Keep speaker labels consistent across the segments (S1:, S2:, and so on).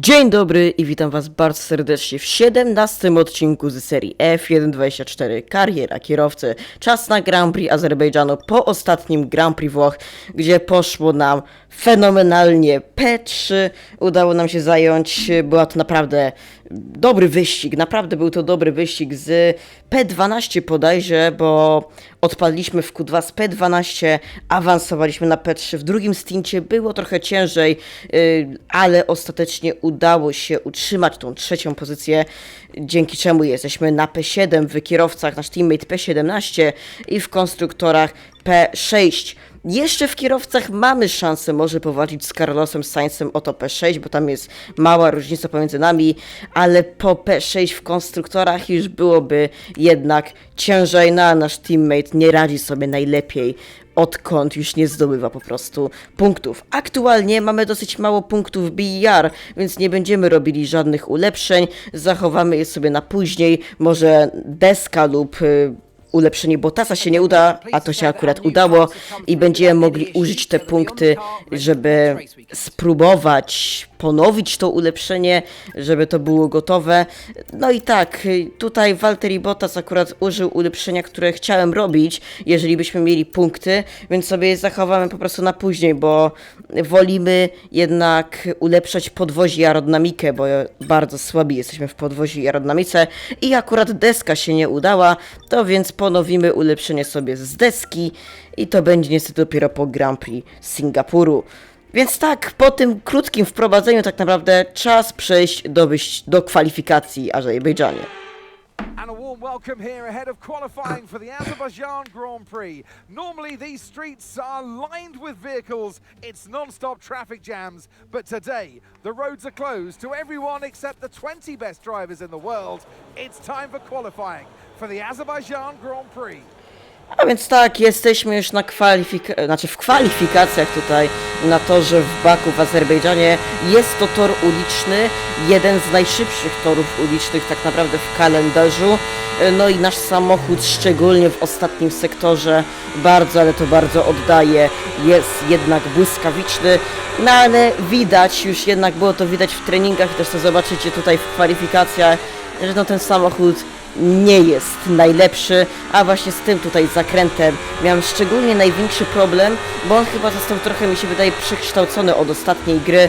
S1: Dzień dobry i witam was bardzo serdecznie w 17 odcinku z serii F124 Kariera kierowcy. Czas na Grand Prix Azerbejdżanu po ostatnim Grand Prix Włoch, gdzie poszło nam fenomenalnie P3. Udało nam się zająć, była to naprawdę dobry wyścig, naprawdę był to dobry wyścig z P12 bodajże, bo odpadliśmy w Q2 z P12, awansowaliśmy na P3. W drugim stincie było trochę ciężej, yy, ale ostatecznie udało się utrzymać tą trzecią pozycję, dzięki czemu jesteśmy na P7 w kierowcach, nasz teammate P17 i w konstruktorach P6. Jeszcze w kierowcach mamy szansę może powalczyć z Carlosem Sainzem o to P6, bo tam jest mała różnica pomiędzy nami, ale po P6 w konstruktorach już byłoby jednak ciężej, no a nasz teammate nie radzi sobie najlepiej odkąd już nie zdobywa po prostu punktów. Aktualnie mamy dosyć mało punktów BR, więc nie będziemy robili żadnych ulepszeń, zachowamy je sobie na później, może deska lub y, ulepszenie Botasa się nie uda, a to się akurat udało i będziemy mogli użyć te punkty, żeby spróbować ponowić to ulepszenie, żeby to było gotowe. No i tak, tutaj Walteri Bottas akurat użył ulepszenia, które chciałem robić, jeżeli byśmy mieli punkty, więc sobie je zachowamy po prostu na później, bo wolimy jednak ulepszać podwozie i aerodynamikę, bo bardzo słabi jesteśmy w podwozie i aerodynamice i akurat deska się nie udała, to więc ponowimy ulepszenie sobie z deski i to będzie niestety dopiero po Grand Prix Singapuru. Więc tak, po tym krótkim wprowadzeniu tak naprawdę czas przejść do, wyjść- do kwalifikacji Azerbejdżanie.
S2: And a warm welcome here ahead of qualifying for the Azerbaijan Grand Prix. Normally, these streets are lined with vehicles, it's non stop traffic jams, but today the roads are closed to everyone except the 20 best drivers in the world. It's time for qualifying for the Azerbaijan Grand Prix.
S1: A więc tak, jesteśmy już na kwalifika- znaczy w kwalifikacjach tutaj na torze w Baku w Azerbejdżanie. Jest to tor uliczny, jeden z najszybszych torów ulicznych tak naprawdę w kalendarzu. No i nasz samochód, szczególnie w ostatnim sektorze, bardzo, ale to bardzo oddaje. Jest jednak błyskawiczny, no ale widać, już jednak było to widać w treningach i też to zobaczycie tutaj w kwalifikacjach, że no ten samochód nie jest najlepszy, a właśnie z tym tutaj zakrętem miałem szczególnie największy problem, bo on chyba został trochę, mi się wydaje, przekształcony od ostatniej gry,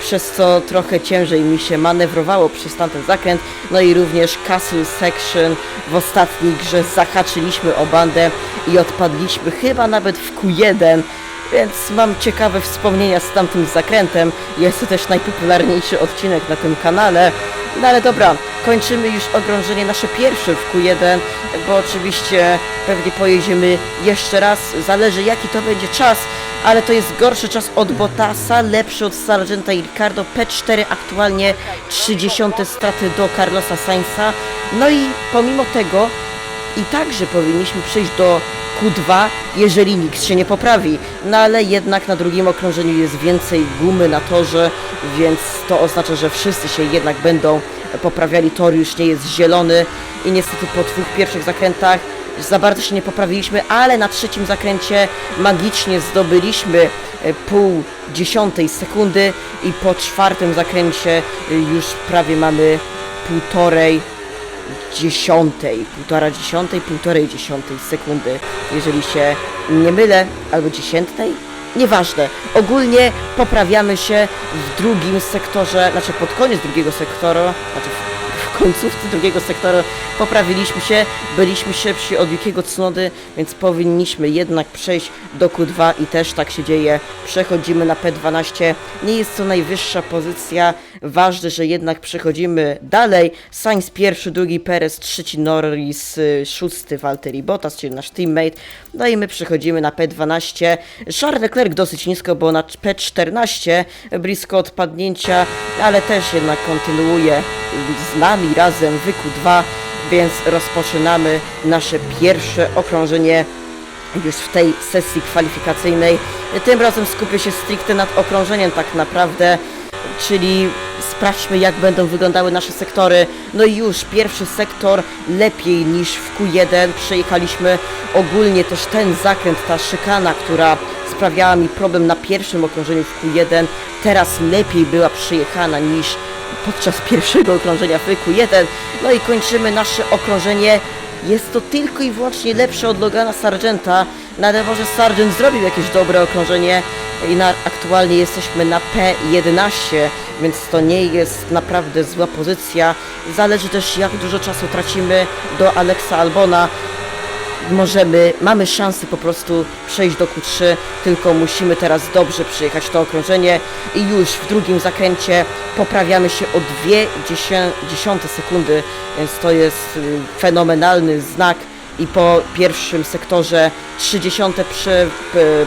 S1: przez co trochę ciężej mi się manewrowało przez tamten zakręt, no i również Castle Section w ostatniej grze zahaczyliśmy o bandę i odpadliśmy chyba nawet w Q1, więc mam ciekawe wspomnienia z tamtym zakrętem. Jest to też najpopularniejszy odcinek na tym kanale. No ale dobra, kończymy już okrążenie nasze pierwsze w Q1, bo oczywiście pewnie pojedziemy jeszcze raz. Zależy jaki to będzie czas, ale to jest gorszy czas od Bottasa, lepszy od Sargenta i Ricardo. P4 aktualnie 30 straty do Carlosa Sainza. No i pomimo tego i także powinniśmy przejść do Q2, jeżeli nikt się nie poprawi. No ale jednak na drugim okrążeniu jest więcej gumy na torze, więc to oznacza, że wszyscy się jednak będą poprawiali. Tor już nie jest zielony i niestety po dwóch pierwszych zakrętach za bardzo się nie poprawiliśmy, ale na trzecim zakręcie magicznie zdobyliśmy e, pół dziesiątej sekundy i po czwartym zakręcie e, już prawie mamy półtorej dziesiątej, półtora dziesiątej, półtorej dziesiątej sekundy, jeżeli się nie mylę, albo dziesiętnej, nieważne. Ogólnie poprawiamy się w drugim sektorze, znaczy pod koniec drugiego sektora, znaczy w końcówce drugiego sektora poprawiliśmy się, byliśmy szybsi od Yukiego Tsunody, więc powinniśmy jednak przejść do Q2 i też tak się dzieje. Przechodzimy na P12. Nie jest to najwyższa pozycja. Ważne, że jednak przechodzimy dalej. Sainz pierwszy, drugi Perez, trzeci Norris, y, szósty Valtteri Bottas, czyli nasz teammate. No i my przechodzimy na P12. Charles Leclerc dosyć nisko, bo na P14 blisko odpadnięcia, ale też jednak kontynuuje z nami razem w Q2, więc rozpoczynamy nasze pierwsze okrążenie już w tej sesji kwalifikacyjnej. Tym razem skupię się stricte nad okrążeniem tak naprawdę, czyli sprawdźmy jak będą wyglądały nasze sektory. No i już pierwszy sektor lepiej niż w Q1 przejechaliśmy ogólnie też ten zakręt, ta szykana, która sprawiała mi problem na pierwszym okrążeniu w Q1. Teraz lepiej była przejechana niż podczas pierwszego okrążenia w Q1. No i kończymy nasze okrążenie. Jest to tylko i wyłącznie lepsze od Logana Sargenta, ale może Sargent zrobił jakieś dobre okrążenie i na, aktualnie jesteśmy na P11, więc to nie jest naprawdę zła pozycja. Zależy też jak dużo czasu tracimy do Alexa Albona. Możemy, mamy szansę po prostu przejść do Q3, tylko musimy teraz dobrze przyjechać to okrążenie i już w drugim zakręcie poprawiamy się o 0,2 sekundy, więc to jest y, fenomenalny znak i po pierwszym sektorze 30 przy,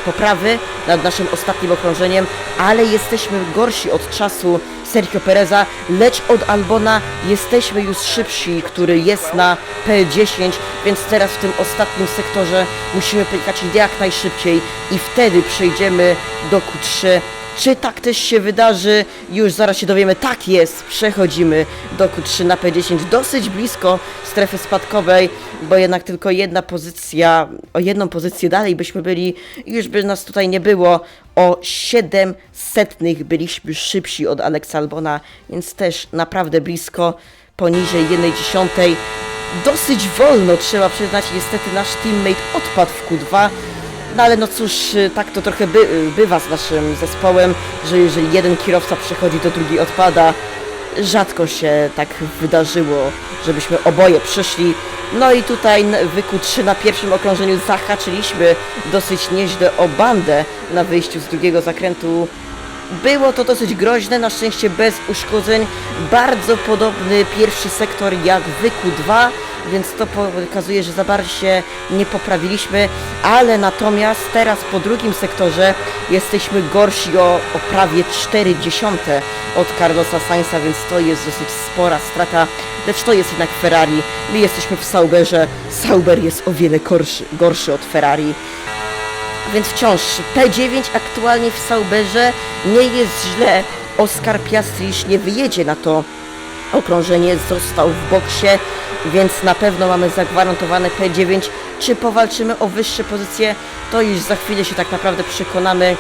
S1: poprawy nad naszym ostatnim okrążeniem, ale jesteśmy gorsi od czasu Sergio Pereza, lecz od Albona jesteśmy już szybsi, który jest na P10, więc teraz w tym ostatnim sektorze musimy pojechać jak najszybciej i wtedy przejdziemy do Q3. Czy tak też się wydarzy? Już zaraz się dowiemy. Tak jest, przechodzimy do Q3 na P10, dosyć blisko strefy spadkowej, bo jednak tylko jedna pozycja, o jedną pozycję dalej byśmy byli już by nas tutaj nie było. O 7 setnych byliśmy szybsi od Alexa Albona, więc też naprawdę blisko, poniżej 1 dziesiątej. Dosyć wolno, trzeba przyznać, niestety nasz teammate odpadł w Q2, no ale no cóż, y, tak to trochę by, y, bywa z naszym zespołem, że jeżeli jeden kierowca przechodzi, to drugi odpada. Rzadko się tak wydarzyło, żebyśmy oboje przyszli. No i tutaj w Q3 na pierwszym okrążeniu zahaczyliśmy dosyć nieźle o bandę na wyjściu z drugiego zakrętu. Było to dosyć groźne, na szczęście bez uszkodzeń. Bardzo podobny pierwszy sektor jak w Q2, więc to pokazuje, że za bardzo się nie poprawiliśmy, ale natomiast teraz po drugim sektorze jesteśmy gorsi o, o prawie 4 dziesiąte od Carlosa Sainza, więc to jest dosyć spora strata, lecz to jest jednak Ferrari. My jesteśmy w Sauberze, Sauber jest o wiele gorszy, gorszy od Ferrari. Więc wciąż P9 aktualnie w Sauberze nie jest źle. Oskar Piastrisz nie wyjedzie na to okrążenie, został w boksie, więc na pewno mamy zagwarantowane P9. Czy powalczymy o wyższe pozycje, to już za chwilę się tak naprawdę przekonamy.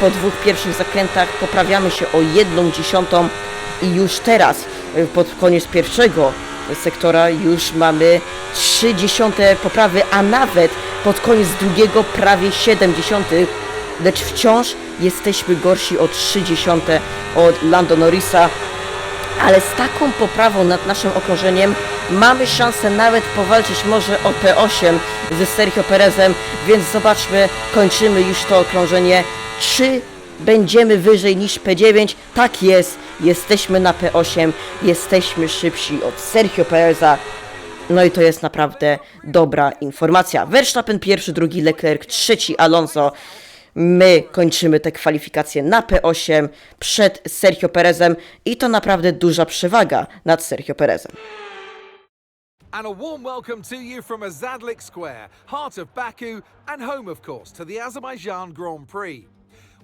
S1: Po dwóch pierwszych zakrętach poprawiamy się o jedną dziesiątą i już teraz, y, pod koniec pierwszego sektora, już mamy 30 poprawy, a nawet pod koniec drugiego prawie 70, lecz wciąż jesteśmy gorsi o 30 od Lando Norrisa, ale z taką poprawą nad naszym okrążeniem mamy szansę nawet powalczyć może o P8 ze Sergio Perezem, więc zobaczmy, kończymy już to okrążenie. Czy będziemy wyżej niż P9? Tak jest, jesteśmy na P8, jesteśmy szybsi od Sergio Pereza. No i to jest naprawdę dobra informacja. Verstappen pierwszy, drugi Leclerc, trzeci Alonso. My kończymy te kwalifikacje na P8 przed Sergio Perezem i to naprawdę duża przewaga nad Sergio Perezem.
S2: And a warm welcome to you from Azadlik Square, heart of Baku, and home, of course, to the Azerbaijan Grand Prix.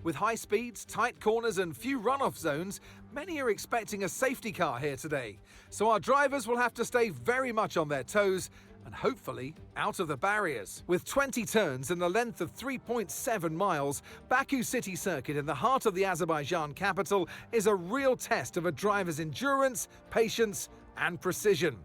S2: With high speeds, tight corners, and few runoff zones, many are expecting a safety car here today. So our drivers will have to stay very much on their toes and hopefully out of the barriers. With 20 turns and a length of 3.7 miles, Baku City Circuit in the heart of the Azerbaijan capital is a real test of a driver's endurance, patience, and precision.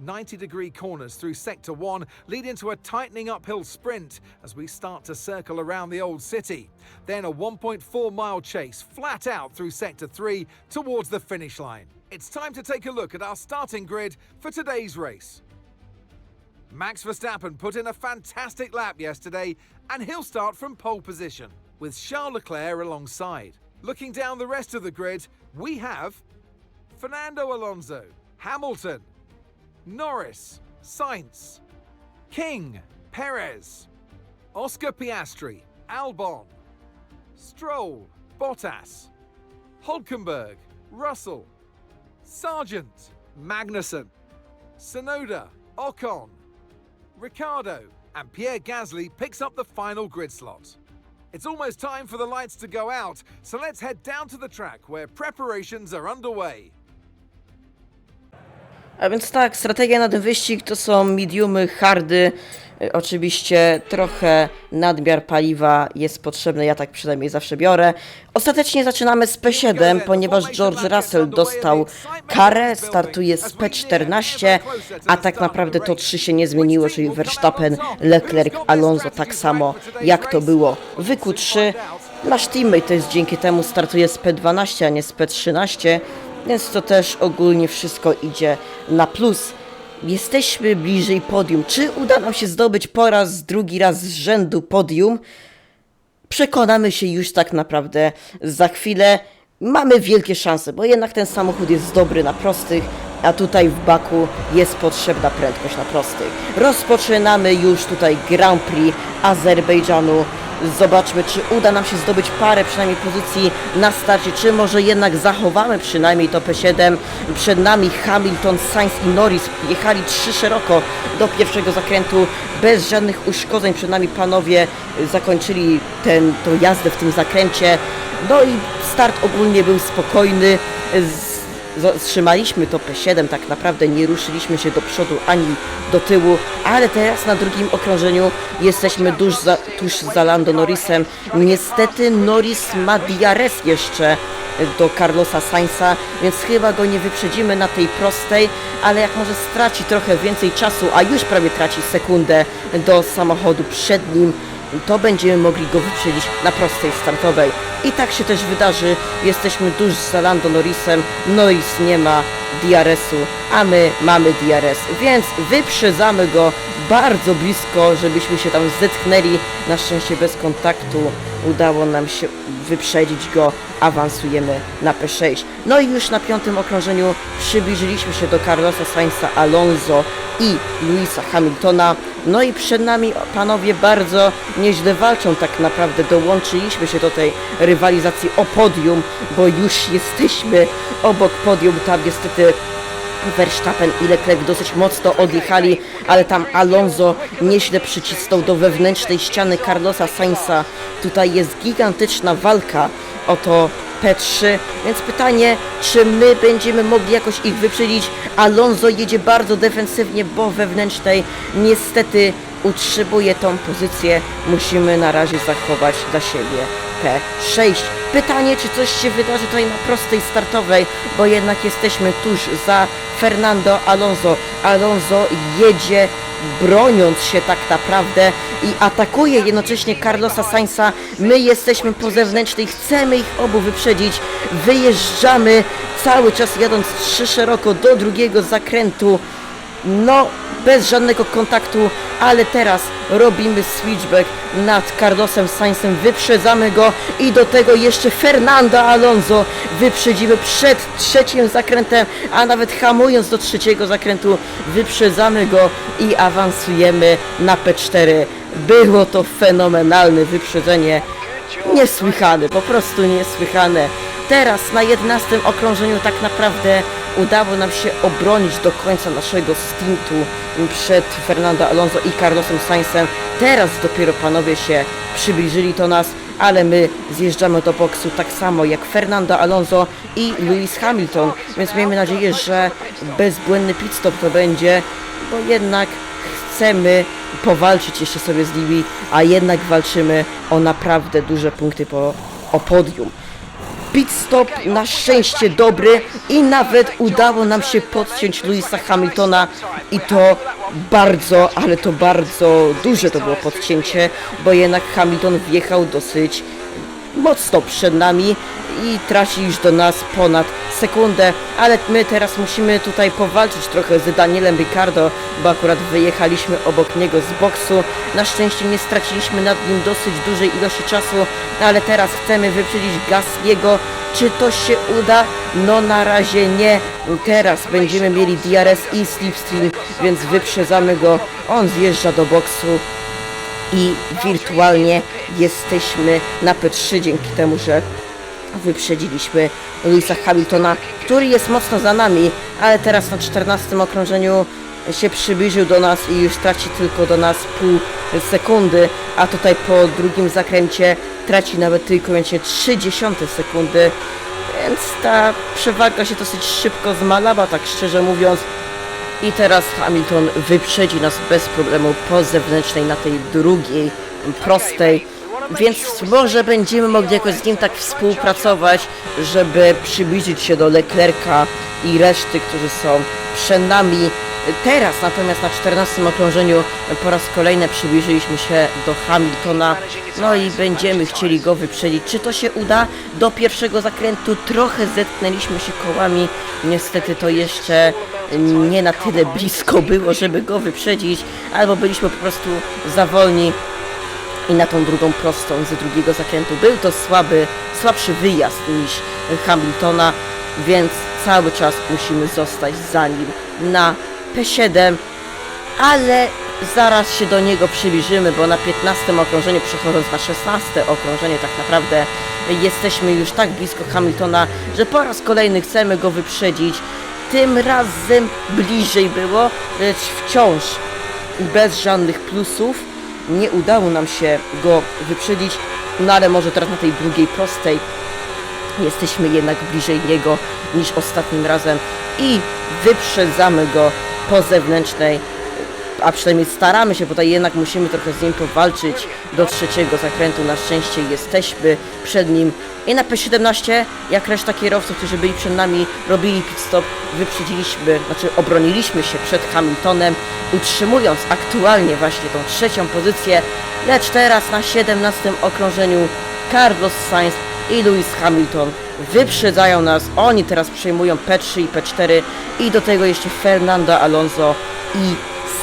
S2: 90 degree corners through Sector 1 lead into a tightening uphill sprint as we start to circle around the old city. Then a 1.4 mile chase flat out through Sector 3 towards the finish line. It's time to take a look at our starting grid for today's race. Max Verstappen put in a fantastic lap yesterday and he'll start from pole position with Charles Leclerc alongside. Looking down the rest of the grid, we have Fernando Alonso, Hamilton, Norris, Sainz, King, Perez, Oscar Piastri, Albon, Stroll, Bottas, Hulkenberg, Russell, Sargent, Magnussen, Sonoda, Ocon, Ricardo, and Pierre Gasly picks up the final grid slot. It's almost time for the lights to go out, so let's head down to the track where preparations are underway.
S1: A więc tak, strategia na ten wyścig to są mediumy, hardy. Y, Oczywiście trochę nadmiar paliwa jest potrzebny, ja tak przynajmniej zawsze biorę. Ostatecznie zaczynamy z P7, ponieważ George Russell dostał karę, startuje z P14, a tak naprawdę to 3 się nie zmieniło, czyli Verstappen, Leclerc, Alonso tak samo jak to było w Q3. Nasz teammate to jest dzięki temu startuje z P12, a nie z P13, więc to też ogólnie wszystko idzie na plus. Jesteśmy bliżej podium. Czy uda nam się zdobyć po raz drugi raz z rzędu podium? Przekonamy się już tak naprawdę za chwilę. Mamy wielkie szanse, bo jednak ten samochód jest dobry na prostych, a tutaj w Baku jest potrzebna prędkość na prostych. Rozpoczynamy już tutaj Grand Prix Azerbejdżanu. Zobaczmy, czy uda nam się zdobyć parę przynajmniej pozycji na starcie, czy może jednak zachowamy przynajmniej to P7. Przed nami Hamilton, Sainz i Norris jechali trzy szeroko do pierwszego zakrętu bez żadnych uszkodzeń. Przed nami panowie zakończyli tą jazdę w tym zakręcie. No i start ogólnie był spokojny. Zatrzymaliśmy to P7, tak naprawdę nie ruszyliśmy się do przodu ani do tyłu, ale teraz na drugim okrążeniu jesteśmy tuż za, tuż za Lando Norrisem. Niestety Norris ma DRS jeszcze do Carlosa Sainza, więc chyba go nie wyprzedzimy na tej prostej, ale jak może straci trochę więcej czasu, a już prawie traci sekundę do samochodu przed nim, to będziemy mogli go wyprzedzić na prostej startowej. I tak się też wydarzy. Jesteśmy tuż za Lando Norrisem. Norris nie ma DRS-u, a my mamy DRS, więc wyprzedzamy go bardzo blisko, żebyśmy się tam zetknęli. Na szczęście bez kontaktu udało nam się wyprzedzić go. Awansujemy na P6. No i już na piątym okrążeniu przybliżyliśmy się do Carlosa Sainza Alonso i Luisa Hamiltona. No i przed nami panowie bardzo nieźle walczą tak naprawdę. Dołączyliśmy się do tej rywalizacji o podium, bo już jesteśmy obok podium. Tam niestety Verstappen i Leclerc dosyć mocno odjechali, ale tam Alonso nieźle przycisnął do wewnętrznej ściany Carlosa Sainza. Tutaj jest gigantyczna walka o to P3, więc pytanie, czy my będziemy mogli jakoś ich wyprzedzić? Alonso jedzie bardzo defensywnie, bo wewnętrznej niestety utrzymuje tą pozycję. Musimy na razie zachować dla siebie P6. Pytanie, czy coś się wydarzy tutaj na prostej startowej, bo jednak jesteśmy tuż za Fernando Alonso. Alonso jedzie broniąc się tak naprawdę i atakuje jednocześnie Carlosa Sainza. My jesteśmy po zewnętrznej, chcemy ich obu wyprzedzić. Wyjeżdżamy cały czas jadąc trzy szeroko do drugiego zakrętu. No, bez żadnego kontaktu, ale teraz robimy switchback nad Carlosem Sainzem, wyprzedzamy go i do tego jeszcze Fernando Alonso wyprzedzimy przed trzecim zakrętem, a nawet hamując do trzeciego zakrętu wyprzedzamy go i awansujemy na P4. Było to fenomenalne wyprzedzenie, niesłychane, po prostu niesłychane. Teraz na 11 okrążeniu tak naprawdę udało nam się obronić do końca naszego stintu przed Fernando Alonso i Carlosem Sainzem. Teraz dopiero panowie się przybliżyli do nas, ale my zjeżdżamy do boksu tak samo jak Fernando Alonso i Lewis Hamilton, więc miejmy nadzieję, że bezbłędny pit stop to będzie, bo jednak chcemy powalczyć jeszcze sobie z nimi, a jednak walczymy o naprawdę duże punkty po, o podium. Pit stop na szczęście dobry i nawet udało nam się podciąć Louisa Hamiltona i to bardzo, ale to bardzo duże to było podcięcie, bo jednak Hamilton wjechał dosyć mocno przed nami i traci już do nas ponad sekundę, ale my teraz musimy tutaj powalczyć trochę z Danielem Ricardo, bo akurat wyjechaliśmy obok niego z boksu. Na szczęście nie straciliśmy nad nim dosyć dużej ilości czasu, ale teraz chcemy wyprzedzić Gasliego. Czy to się uda? No na razie nie. Teraz będziemy mieli DRS i Slipstream, więc wyprzedzamy go. On zjeżdża do boksu i wirtualnie jesteśmy na P3 dzięki temu, że wyprzedziliśmy Louisa Hamiltona, który jest mocno za nami, ale teraz na 14 okrążeniu się przybliżył do nas i już traci tylko do nas pół sekundy, a tutaj po drugim zakręcie traci nawet tylko będzie 0,3 sekundy, więc ta przewaga się dosyć szybko zmalała, tak szczerze mówiąc. I teraz Hamilton wyprzedzi nas bez problemu po zewnętrznej na tej drugiej, prostej. Więc może będziemy mogli jakoś z nim tak współpracować, żeby przybliżyć się do Leclerca i reszty, którzy są przed nami. Teraz natomiast na 14 okrążeniu po raz kolejny przybliżyliśmy się do Hamiltona, no i będziemy chcieli go wyprzedzić. Czy to się uda? Do pierwszego zakrętu trochę zetknęliśmy się kołami, niestety to jeszcze nie na tyle blisko było, żeby go wyprzedzić, albo byliśmy po prostu za wolni i na tą drugą prostą z drugiego zakrętu. Był to słaby, słabszy wyjazd niż Hamiltona, więc cały czas musimy zostać za nim na P7, ale zaraz się do niego przybliżymy, bo na 15 okrążeniu, przechodząc na 16 okrążenie, tak naprawdę jesteśmy już tak blisko Hamiltona, że po raz kolejny chcemy go wyprzedzić. Tym razem bliżej było, lecz wciąż bez żadnych plusów nie udało nam się go wyprzedzić, no ale może teraz na tej drugiej prostej jesteśmy jednak bliżej niego niż ostatnim razem i wyprzedzamy go po zewnętrznej, a przynajmniej staramy się, bo tutaj jednak musimy trochę z nim powalczyć do trzeciego zakrętu. Na szczęście jesteśmy przed nim i na P17, jak reszta kierowców, którzy byli przed nami, robili pit stop, wyprzedziliśmy, znaczy obroniliśmy się przed Hamiltonem, utrzymując aktualnie właśnie tą trzecią pozycję, lecz teraz na 17 okrążeniu Carlos Sainz i Lewis Hamilton wyprzedzają nas. Oni teraz przejmują P3 i P4 i do tego jeszcze Fernando Alonso i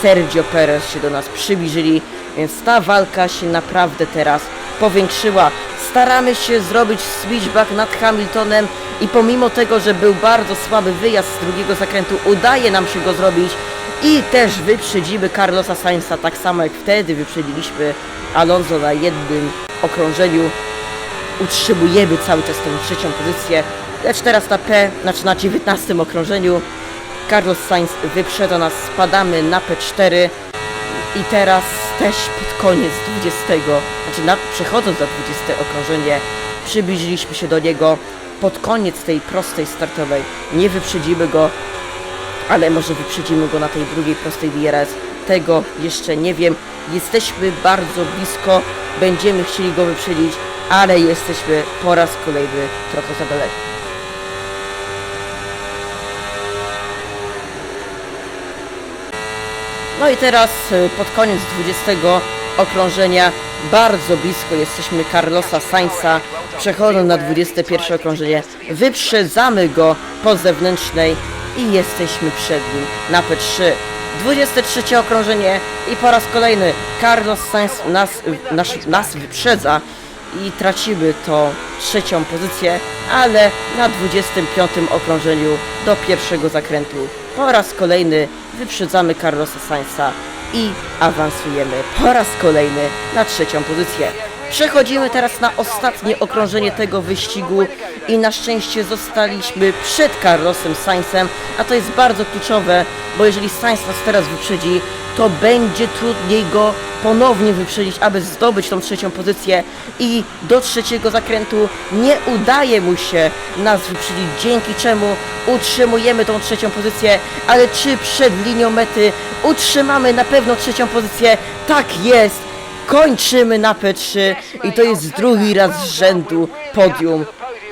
S1: Sergio Perez się do nas przybliżyli, więc ta walka się naprawdę teraz powiększyła. Staramy się zrobić switchback nad Hamiltonem i pomimo tego, że był bardzo słaby wyjazd z drugiego zakrętu, udaje nam się go zrobić i też wyprzedzimy Carlosa Sainza, tak samo jak wtedy wyprzedziliśmy Alonso na jednym okrążeniu utrzymujemy cały czas tą trzecią pozycję, lecz teraz na P, znaczy na 19 okrążeniu. Carlos Sainz wyprzedza nas, spadamy na P4 i teraz też pod koniec 20, znaczy na, przechodząc na 20 okrążenie przybliżyliśmy się do niego pod koniec tej prostej startowej, nie wyprzedzimy go, ale może wyprzedzimy go na tej drugiej prostej DRS. Tego jeszcze nie wiem. Jesteśmy bardzo blisko, będziemy chcieli go wyprzedzić, ale jesteśmy po raz kolejny trochę za daleko. No i teraz y, pod koniec 20 okrążenia bardzo blisko jesteśmy Carlosa Sainza. Przechodząc na 21 okrążenie, wyprzedzamy go po zewnętrznej i jesteśmy przed nim na P3. 23 okrążenie i po raz kolejny Carlos Sainz nas, nas, nas wyprzedza i tracimy tą trzecią pozycję, ale na 25 okrążeniu do pierwszego zakrętu po raz kolejny wyprzedzamy Carlosa Sainza i awansujemy po raz kolejny na trzecią pozycję. Przechodzimy teraz na ostatnie okrążenie tego wyścigu i na szczęście zostaliśmy przed Carlosem Sainzem, a to jest bardzo kluczowe, bo jeżeli Sainz nas teraz wyprzedzi, to będzie trudniej go ponownie wyprzedzić, aby zdobyć tą trzecią pozycję i do trzeciego zakrętu nie udaje mu się nas wyprzedzić, dzięki czemu utrzymujemy tą trzecią pozycję, ale czy przed linią mety utrzymamy na pewno trzecią pozycję? Tak jest! Kończymy na P3 i to jest drugi raz z rzędu podium.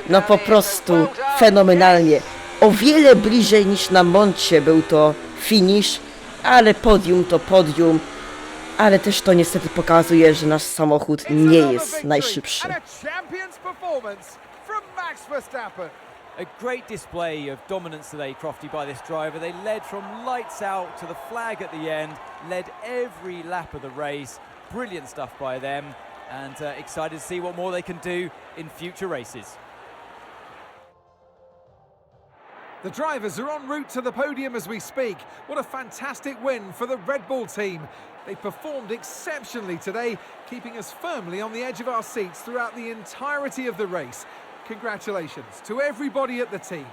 S1: No po prostu fenomenalnie. O wiele bliżej niż na Moncie był to finish, ale podium to podium. Ale też to niestety pokazuje, że nasz samochód nie jest najszybszy.
S2: A
S3: great display of dominance today, Crofty, by this driver. They led from lights out to the flag at the end, led every lap of the race. Brilliant stuff by them, and uh, excited to see what more they can do in future races.
S2: The drivers are en route to the podium as we speak. What a fantastic win for the Red Bull team. They performed exceptionally today, keeping us firmly on the edge of our seats throughout the entirety of the race. Congratulations to everybody at the team.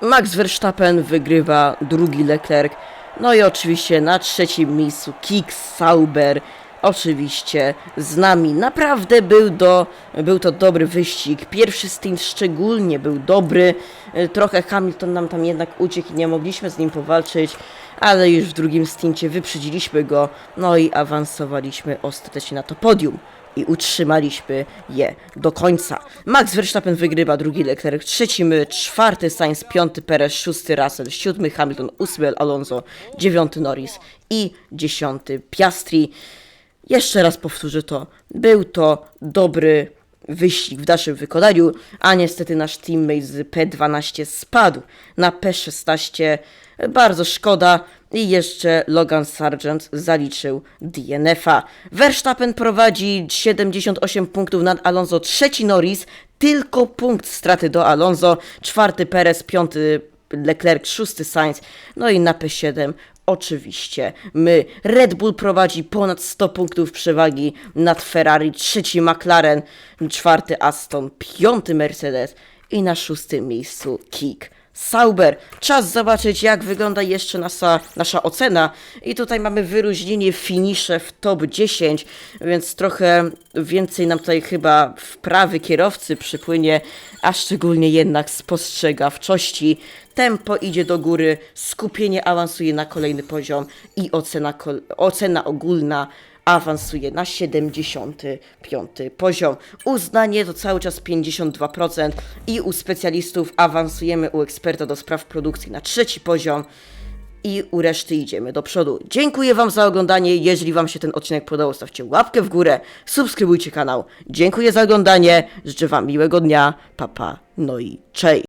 S1: Max Verstappen wygrywa drugi Leclerc. No i oczywiście na trzecim miejscu Kik Sauber. Oczywiście z nami. Naprawdę był, do, był to dobry wyścig. Pierwszy stint szczególnie był dobry. E, Trochę Hamilton nam tam jednak uciekł i nie mogliśmy z nim powalczyć, ale już w drugim stincie wyprzedziliśmy go, no i awansowaliśmy ostatecznie na to podium. I utrzymaliśmy je do końca. Max Verstappen wygrywa, drugi Leclerc, trzeci my, czwarty Sainz, piąty Perez, szósty Russell, siódmy Hamilton, ósmy Alonso, dziewiąty Norris i dziesiąty Piastri. Jeszcze raz powtórzę to. Był to dobry wyścig w dalszym wykonaniu, a niestety nasz teammate z P12 spadł na P16. Bardzo szkoda. I jeszcze Logan Sargent zaliczył DNF-a. Verstappen prowadzi 78 punktów nad Alonso, trzeci Norris, tylko punkt straty do Alonso, czwarty Perez, piąty Leclerc, szósty Sainz, no i na P7 oczywiście my. Red Bull prowadzi ponad 100 punktów przewagi nad Ferrari, trzeci McLaren, czwarty Aston, piąty Mercedes i na szóstym miejscu Kik. Sauber. Czas zobaczyć, jak wygląda jeszcze nasza, nasza ocena. I tutaj mamy wyróżnienie finisze w top 10, więc trochę więcej nam tutaj chyba wprawy kierowcy przypłynie, a szczególnie jednak spostrzegawczości. Tempo idzie do góry, skupienie awansuje na kolejny poziom i ocena, ocena ogólna awansuje na 75 poziom. Uznanie to cały czas 52% i u specjalistów awansujemy u eksperta do spraw produkcji na trzeci poziom i u reszty idziemy do przodu. Dziękuję Wam za oglądanie. Jeżeli Wam się ten odcinek podobał, stawcie łapkę w górę, subskrybujcie kanał. Dziękuję za oglądanie. Życzę Wam miłego dnia. Papa, no i cześć.